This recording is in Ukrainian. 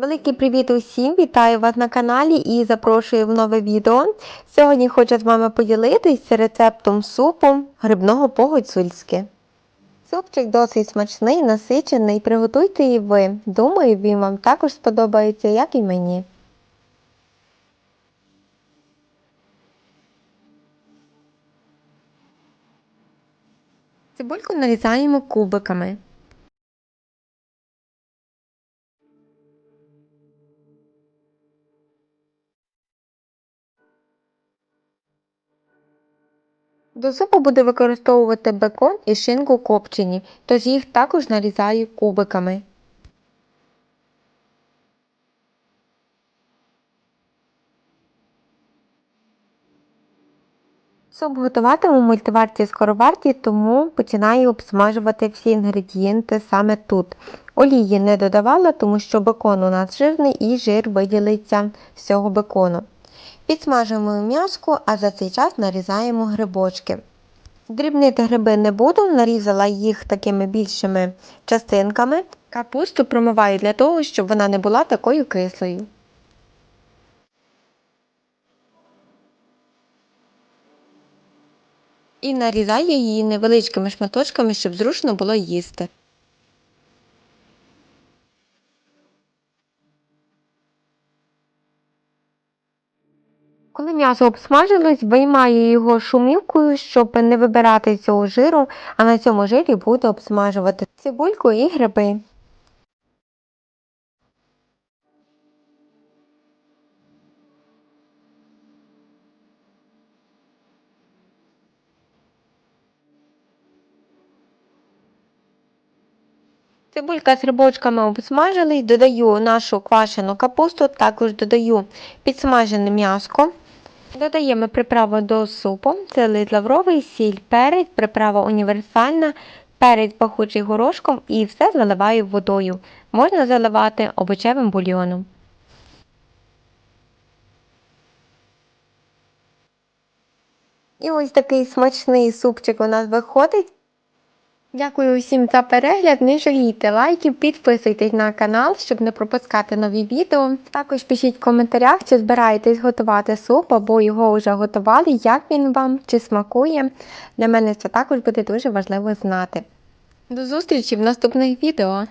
Великий привіт усім! Вітаю вас на каналі і запрошую в нове відео. Сьогодні хочу з вами поділитися рецептом супу грибного по-гуцульськи. Супчик досить смачний, насичений, приготуйте і ви. Думаю, він вам також сподобається, як і мені. Цибульку нарізаємо кубиками. До супу буду використовувати бекон і шинку копчені, тож їх також нарізаю кубиками. Суп готуватиму в мультиварці скороварті, тому починаю обсмажувати всі інгредієнти саме тут. Олії не додавала, тому що бекон у нас жирний і жир виділиться з цього бекону. Підсмажуємо м'яско, а за цей час нарізаємо грибочки. Дрібнити гриби не буду, нарізала їх такими більшими частинками. Капусту промиваю для того, щоб вона не була такою кислою. І нарізаю її невеличкими шматочками, щоб зручно було їсти. Коли м'ясо обсмажилось, виймаю його шумівкою, щоб не вибирати цього жиру, а на цьому жирі буду обсмажувати цибульку і гриби. Цибулька з грибочками обсмажились, додаю нашу квашену капусту, також додаю підсмажене м'яско. Додаємо приправу до супу, це лист лавровий, сіль, перець, приправа універсальна, перець пахучий горошком і все заливаю водою. Можна заливати овочевим бульйоном. І ось такий смачний супчик у нас виходить. Дякую усім за перегляд. Не жалійте лайків, підписуйтесь на канал, щоб не пропускати нові відео. Також пишіть в коментарях, чи збираєтесь готувати суп, або його вже готували, як він вам, чи смакує. Для мене це також буде дуже важливо знати. До зустрічі в наступних відео!